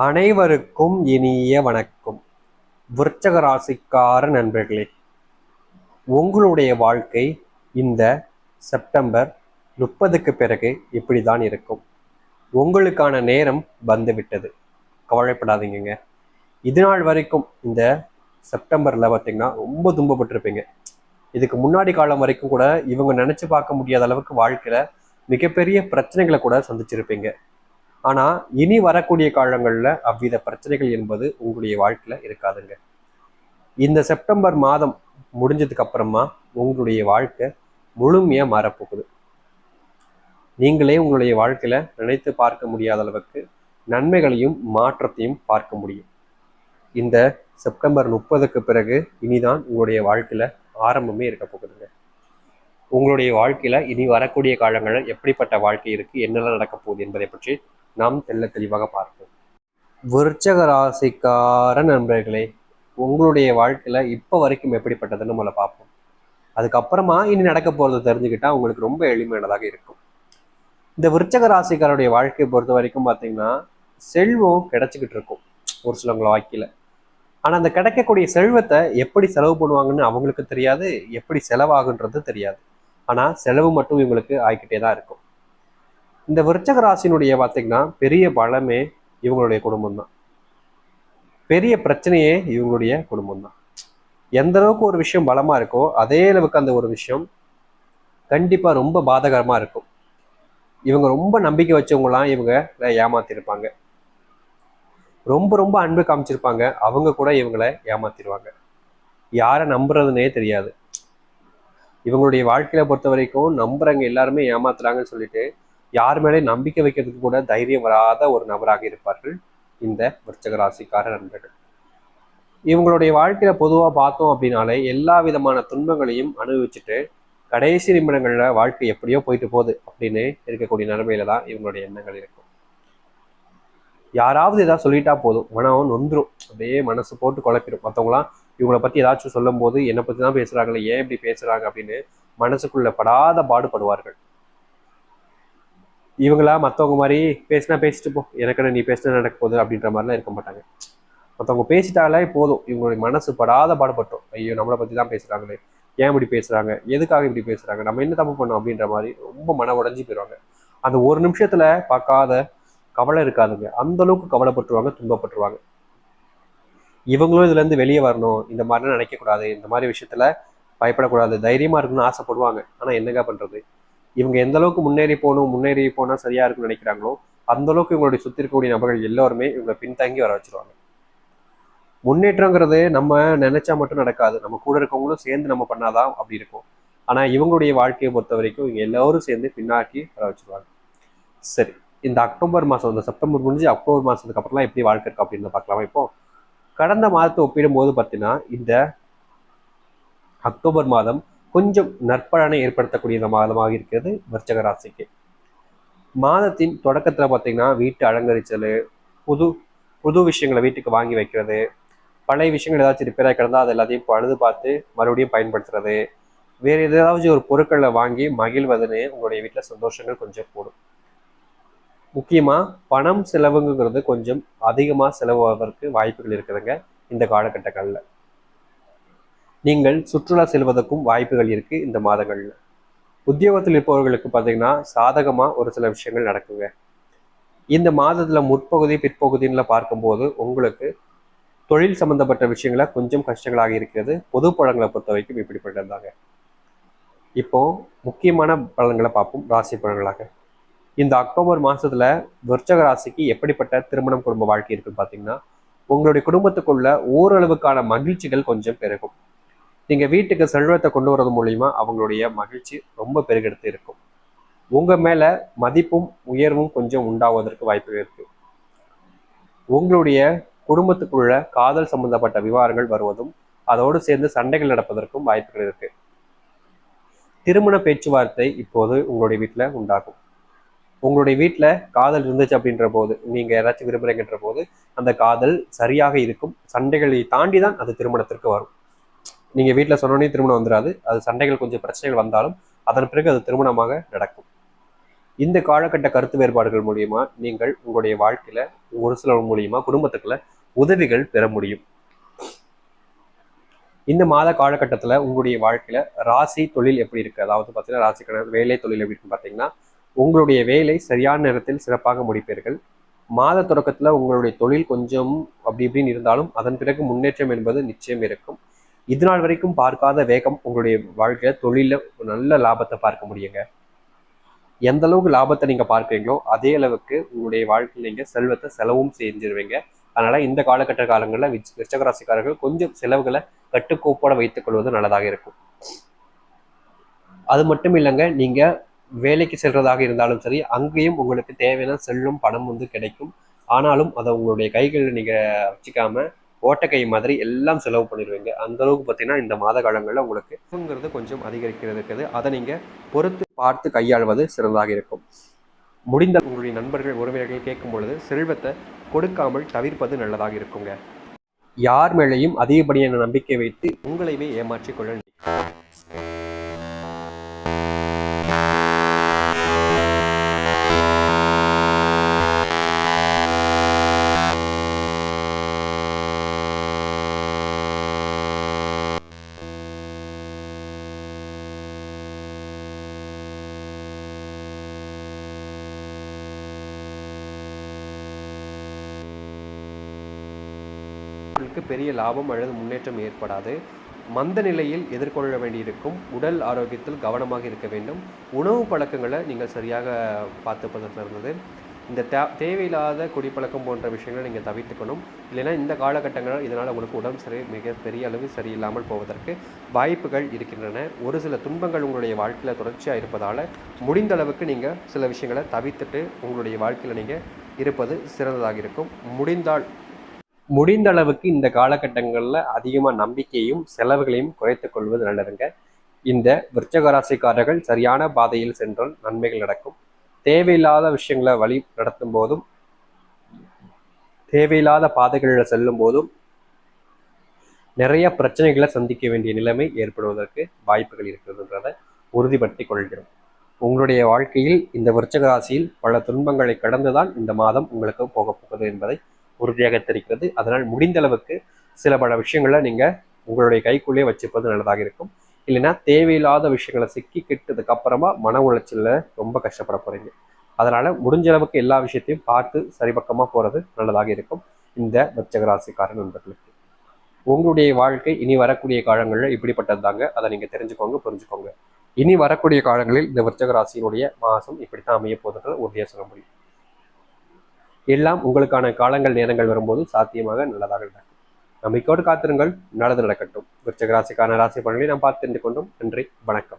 அனைவருக்கும் இனிய வணக்கம். விருச்சக ராசிக்கார நண்பர்களே உங்களுடைய வாழ்க்கை இந்த செப்டம்பர் முப்பதுக்கு பிறகு இப்படி தான் இருக்கும். உங்களுக்கான நேரம் வந்துவிட்டது. கவலைப்படாதீங்க இது நாள் வரைக்கும் இந்த செப்டம்பரில் பார்த்திங்கன்னா ரொம்ப துன்பப்பட்டிருப்பீங்க. இதுக்கு முன்னாடி காலம் வரைக்கும் கூட இவங்க நினச்சி பார்க்க முடியாத அளவுக்கு வாழ்க்கையில் மிகப்பெரிய பிரச்சனைகளை கூட சந்திச்சிருப்பீங்க. ஆனா இனி வரக்கூடிய காலங்கள்ல அவ்வித பிரச்சனைகள் என்பது உங்களுடைய வாழ்க்கையில இருக்காதுங்க. இந்த செப்டம்பர் மாதம் முடிஞ்சதுக்கு அப்புறமா உங்களுடைய வாழ்க்கை முழுமையாக மாறப்போகுது. நீங்களே உங்களுடைய வாழ்க்கையில நினைத்து பார்க்க முடியாத அளவுக்கு நன்மைகளையும் மாற்றத்தையும் பார்க்க முடியும். இந்த செப்டம்பர் முப்பதுக்கு பிறகு இனிதான் உங்களுடைய வாழ்க்கையில ஆரம்பமே இருக்க போகுதுங்க. உங்களுடைய வாழ்க்கையில இனி வரக்கூடிய காலங்களில் எப்படிப்பட்ட வாழ்க்கை இருக்கு என்னெல்லாம் நடக்க போகுது என்பதை பற்றி நாம் தெல்ல தெளிவாக பார்ப்போம். விருச்சக ராசிக்கார நண்பர்களே உங்களுடைய வாழ்க்கையில இப்போ வரைக்கும் எப்படிப்பட்டதுன்னு நம்மளை பார்ப்போம். அதுக்கப்புறமா இனி நடக்க போறது தெரிஞ்சுக்கிட்டா உங்களுக்கு ரொம்ப எளிமையானதாக இருக்கும். இந்த விருச்சக ராசிக்காரருடைய வாழ்க்கையை பொறுத்த வரைக்கும் பார்த்தீங்கன்னா செல்வம் கிடைச்சிக்கிட்டு இருக்கும் ஒரு சிலவங்கள வாழ்க்கையில. ஆனா அந்த கிடைக்கக்கூடிய செல்வத்தை எப்படி செலவு பண்ணுவாங்கன்னு அவங்களுக்கு தெரியாது எப்படி செலவாகுன்றது தெரியாது. ஆனா செலவு மட்டும் இவங்களுக்கு ஆகிக்கிட்டே தான் இருக்கும். இந்த விருச்சக ராசினுடைய பார்த்தீங்கன்னா பெரிய பலமே இவங்களுடைய குடும்பம் தான் பெரிய பிரச்சனையே இவங்களுடைய குடும்பம் தான் எந்த அளவுக்கு ஒரு விஷயம் பலமா இருக்கோ அதே அளவுக்கு அந்த ஒரு விஷயம் கண்டிப்பா ரொம்ப பாதகரமா இருக்கும். இவங்க ரொம்ப நம்பிக்கை வச்சவங்களாம் இவங்க ஏமாத்திருப்பாங்க. ரொம்ப ரொம்ப அன்பு காமிச்சிருப்பாங்க. அவங்க கூட இவங்களை ஏமாத்திடுவாங்க யாரை நம்புறதுனே தெரியாது. இவங்களுடைய வாழ்க்கையில பொறுத்த வரைக்கும் நம்புறவங்க எல்லாருமே ஏமாத்துறாங்கன்னு சொல்லிட்டு யார் மேலே நம்பிக்கை வைக்கிறதுக்கு கூட தைரியம் வராத ஒரு நபராக இருப்பார்கள் இந்த விருச்சக ராசிக்கார நண்பர்கள். இவங்களுடைய வாழ்க்கையில பொதுவா பார்த்தோம் அப்படின்னாலே எல்லா விதமான துன்பங்களையும் அனுபவிச்சுட்டு கடைசி நிமிடங்கள்ல வாழ்க்கை எப்படியோ போயிட்டு போகுது அப்படின்னு இருக்கக்கூடிய நிலைமையில தான் இவங்களுடைய எண்ணங்கள் இருக்கும். யாராவது ஏதாவது சொல்லிட்டா போதும். மனம் நொந்துரும். அப்படியே மனசு போட்டு குழப்பிடும் மற்றவங்களாம் இவங்கள பத்தி ஏதாச்சும் சொல்லும் போது என்னை பத்தி தான் பேசுறாங்களே ஏன் இப்படி பேசுறாங்க அப்படின்னு மனசுக்குள்ள படாத பாடுபடுவார்கள். இவங்களா மற்றவங்க மாதிரி பேசினா பேசிட்டு போ. எனக்கு நீ பேசினா நடக்க போகுது அப்படின்ற மாதிரிலாம் இருக்க மாட்டாங்க. மற்றவங்க பேசிட்டாலே போதும். இவங்களுடைய மனசு படாத பாடுபட்டோம். ஐயோ நம்மளை பற்றி தான் பேசுறாங்களே. ஏன் இப்படி பேசுறாங்க? எதுக்காக இப்படி பேசுறாங்க? நம்ம என்ன தப்பு பண்ணோம் அப்படின்ற மாதிரி ரொம்ப மன உடஞ்சி போயிடுவாங்க. அந்த ஒரு நிமிஷத்துல பார்க்காத கவலை இருக்காதுங்க. அந்த அளவுக்கு கவலைப்பட்டுருவாங்க துன்பப்பட்டுருவாங்க. இவங்களும் இதுல இருந்து வெளியே வரணும். இந்த மாதிரிலாம் நினைக்க கூடாது இந்த மாதிரி விஷயத்துல பயப்படக்கூடாது. தைரியமா இருக்கணும்னு ஆசைப்படுவாங்க. ஆனா என்னங்க பண்றது? இவங்க எந்த அளவுக்கு முன்னேறி போகணும் முன்னேறி போனா சரியா இருக்கும்னு நினைக்கிறாங்களோ அந்த அளவுக்கு இவங்களுடைய சுத்தி இருக்கக்கூடிய நபர்கள் எல்லாருமே இவங்களை பின்தங்கி வர வச்சிருவாங்க. முன்னேற்றங்கிறது நம்ம நினைச்சா மட்டும் நடக்காது. நம்ம கூட இருக்கவங்களும் சேர்ந்து நம்ம பண்ணாதான் அப்படி இருக்கும். ஆனா இவங்களுடைய வாழ்க்கையை பொறுத்த வரைக்கும் இவங்க எல்லாரும் சேர்ந்து பின்னாக்கி வர வச்சிருவாங்க. சரி இந்த அக்டோபர் மாதம் இந்த செப்டம்பர் முடிஞ்சு அக்டோபர் மாதத்துக்கு அப்புறம்லாம் எப்படி வாழ்க்கை இருக்கு அப்படின்னு பார்க்கலாமா இப்போ? கடந்த மாதத்தை ஒப்பிடும்போது பார்த்தீங்கன்னா இந்த அக்டோபர் மாதம் கொஞ்சம் நற்பலனை ஏற்படுத்தக்கூடிய இந்த மாதமாக இருக்கிறது விருச்சக ராசிக்கு. மாதத்தின் தொடக்கத்தில் பார்த்தீங்கன்னா வீட்டு அலங்கரிச்சல் புது புது விஷயங்களை வீட்டுக்கு வாங்கி வைக்கிறது பழைய விஷயங்கள் ஏதாச்சும் ரிப்பேராக கிடந்தால் அது எல்லாத்தையும் பழுது பார்த்து மறுபடியும் பயன்படுத்துறது வேறு ஏதாவது ஒரு பொருட்களை வாங்கி மகிழ்வதுன்னு உங்களுடைய வீட்டில் சந்தோஷங்கள் கொஞ்சம் கூடும். முக்கியமாக பணம் செலவுங்கிறது கொஞ்சம் அதிகமாக செலவாவதற்கு வாய்ப்புகள் இருக்குதுங்க இந்த காலகட்டங்களில். நீங்கள் சுற்றுலா செல்வதற்கும் வாய்ப்புகள் இருக்கு இந்த மாதங்களில். உத்தியோகத்தில் இருப்பவர்களுக்கு பார்த்தீங்கன்னா சாதகமாக ஒரு சில விஷயங்கள் நடக்குங்க. இந்த மாதத்தில் முற்பகுதி பிற்பகுதியில் பார்க்கும்போது உங்களுக்கு தொழில் சம்பந்தப்பட்ட விஷயங்கள கொஞ்சம் கஷ்டங்களாக இருக்கிறது. பொது பழங்களை பொறுத்த வரைக்கும் இப்படிப்பட்டதாங்க இப்போ முக்கியமான பலன்களை பார்ப்போம். ராசி பலன்களாக. இந்த அக்டோபர் மாதத்தில் விருச்சக ராசிக்கு எப்படிப்பட்ட திருமணம் குடும்ப வாழ்க்கை இருக்குன்னு பார்த்தீங்கன்னா உங்களுடைய குடும்பத்துக்குள்ள ஓரளவுக்கான மகிழ்ச்சிகள் கொஞ்சம் பெருகும். நீங்க வீட்டுக்கு செல்வத்தை கொண்டு வரது மூலியமா அவங்களுடைய மகிழ்ச்சி ரொம்ப பெருகெடுத்து இருக்கும். உங்க மேல மதிப்பும் உயர்வும் கொஞ்சம் உண்டாவதற்கு வாய்ப்பு இருக்கு. உங்களுடைய குடும்பத்துக்குள்ள காதல் சம்பந்தப்பட்ட விவகாரங்கள் வருவதும் அதோடு சேர்ந்து சண்டைகள் நடப்பதற்கும் வாய்ப்புகள் இருக்கு. திருமண பேச்சுவார்த்தை இப்போது உங்களுடைய வீட்டுல உண்டாகும். உங்களுடைய வீட்டில் காதல் இருந்துச்சு அப்படின்ற போது நீங்கள் யாராச்சும் விரும்புகிறீங்கன்ற போது அந்த காதல் சரியாக இருக்கும். சண்டைகளை தாண்டி தான் அது திருமணத்திற்கு வரும். நீங்கள் வீட்டில் சொன்னோடனே திருமணம் வந்துடாது அது சண்டைகள் கொஞ்சம் பிரச்சனைகள் வந்தாலும் அதன் பிறகு அது திருமணமாக நடக்கும். இந்த காலகட்ட கருத்து வேறுபாடுகள் மூலியமா நீங்கள் உங்களுடைய வாழ்க்கையில ஒரு சிலர் மூலியமா குடும்பத்துக்குள்ள உதவிகள் பெற முடியும். இந்த மாத காலகட்டத்துல உங்களுடைய வாழ்க்கையில ராசி தொழில் எப்படி இருக்கு? அதாவது பார்த்தீங்கன்னா ராசிக்கான வேலை தொழில் எப்படி இருக்குன்னு பார்த்தீங்கன்னா உங்களுடைய வேலை சரியான நேரத்தில் சிறப்பாக முடிப்பீர்கள். மாத தொடக்கத்துல உங்களுடைய தொழில் கொஞ்சம் அப்படி இப்படின்னு இருந்தாலும் அதன் பிறகு முன்னேற்றம் என்பது நிச்சயம் இருக்கும். இது நாள் வரைக்கும் பார்க்காத வேகம் உங்களுடைய வாழ்க்கையில தொழில ஒரு நல்ல லாபத்தை பார்க்க முடியுங்க. எந்த அளவுக்கு லாபத்தை நீங்க பார்க்குறீங்களோ அதே அளவுக்கு உங்களுடைய வாழ்க்கையில் நீங்க செல்வத்தை செலவும் செஞ்சிருவீங்க. அதனால இந்த காலகட்ட காலங்களில் விச் கொஞ்சம் செலவுகளை கட்டுக்கோப்போட வைத்துக் கொள்வது நல்லதாக இருக்கும். அது மட்டும் இல்லைங்க நீங்க வேலைக்கு செல்றதாக இருந்தாலும் சரி அங்கேயும் உங்களுக்கு தேவையான செல்லும் பணம் வந்து கிடைக்கும். ஆனாலும் அதை உங்களுடைய கைகளில் நீங்க வச்சுக்காம ஓட்டக்கை மாதிரி எல்லாம் செலவு பண்ணிடுவீங்க. அந்த அளவுக்கு பார்த்தீங்கன்னா இந்த மாத காலங்களில் உங்களுக்கு செலவுங்கிறது கொஞ்சம் அதிகரிக்கிறது இருக்குது அதை நீங்க பொறுத்து பார்த்து கையாள்வது சிறந்ததாக இருக்கும். முடிந்த உங்களுடைய நண்பர்கள் உறவினர்கள் கேட்கும் பொழுது செல்வத்தை கொடுக்காமல் தவிர்ப்பது நல்லதாக இருக்குங்க. யார் மேலேயும் அதிகப்படியான நம்பிக்கை வைத்து உங்களைவே ஏமாற்றிக் கொள்ள உங்களுக்கு பெரிய லாபம் அல்லது முன்னேற்றம் ஏற்படாது. மந்த நிலையில் எதிர்கொள்ள வேண்டியிருக்கும் உடல் ஆரோக்கியத்தில் கவனமாக இருக்க வேண்டும். உணவு பழக்கங்களை நீங்கள் சரியாக பார்த்துப்பதற்கு இருந்தது இந்த தே தேவையில்லாத குடிப்பழக்கம் போன்ற விஷயங்களை நீங்கள் தவிர்த்துக்கணும். இல்லைன்னா இந்த காலகட்டங்களில் இதனால் உங்களுக்கு உடம்பு சரி மிக பெரிய அளவு சரியில்லாமல் போவதற்கு வாய்ப்புகள் இருக்கின்றன. ஒரு சில துன்பங்கள் உங்களுடைய வாழ்க்கையில் தொடர்ச்சியாக இருப்பதால் முடிந்த அளவுக்கு நீங்கள் சில விஷயங்களை தவிர்த்துட்டு உங்களுடைய வாழ்க்கையில் நீங்கள் இருப்பது சிறந்ததாக இருக்கும். முடிந்தால் முடிந்த அளவுக்கு இந்த காலகட்டங்களில் அதிகமாக நம்பிக்கையும் செலவுகளையும் குறைத்துக் கொள்வது நல்லதுங்க. இந்த விருச்சகராசிக்காரர்கள் சரியான பாதையில் சென்றால் நன்மைகள் நடக்கும். தேவையில்லாத விஷயங்களை வழி நடத்தும் போதும் தேவையில்லாத பாதைகளில் செல்லும் போதும் நிறைய பிரச்சனைகளை சந்திக்க வேண்டிய நிலைமை ஏற்படுவதற்கு வாய்ப்புகள் இருக்கிறதுன்றதை உறுதிப்படுத்திக் கொள்கிறோம். உங்களுடைய வாழ்க்கையில் இந்த விருச்சக ராசியில் பல துன்பங்களை கடந்துதான் இந்த மாதம் உங்களுக்கு போக போகுது என்பதை உறுதியாக தெரிகிறது. அதனால் முடிந்த அளவுக்கு சில பல விஷயங்களை நீங்க உங்களுடைய கைக்குள்ளேயே வச்சுப்பது நல்லதாக இருக்கும். இல்லைன்னா தேவையில்லாத விஷயங்களை சிக்கி கிட்டதுக்கு அப்புறமா மன உளைச்சலில் ரொம்ப கஷ்டப்பட போறீங்க. அதனால முடிஞ்ச அளவுக்கு எல்லா விஷயத்தையும் பார்த்து சரிபக்கமா போறது நல்லதாக இருக்கும். இந்த விருச்சக நண்பர்களுக்கு. உங்களுடைய வாழ்க்கை இனி வரக்கூடிய காலங்களில் இப்படிப்பட்டது தாங்க அதை நீங்க தெரிஞ்சுக்கோங்க புரிஞ்சுக்கோங்க. இனி வரக்கூடிய காலங்களில் இந்த விருச்சக ராசியினுடைய மாசம் இப்படித்தான் அமைய போதுன்றது உறுதியாக சொல்ல முடியும். எல்லாம் உங்களுக்கான காலங்கள் நேரங்கள் வரும்போது சாத்தியமாக நல்லதாக நடக்கும். நம்பிக்கையோடு காத்திருங்கள். நல்லது நடக்கட்டும். விருச்சக ராசிக்கான ராசி பலன்களை நாம் பார்த்து கொண்டோம். நன்றி. வணக்கம்.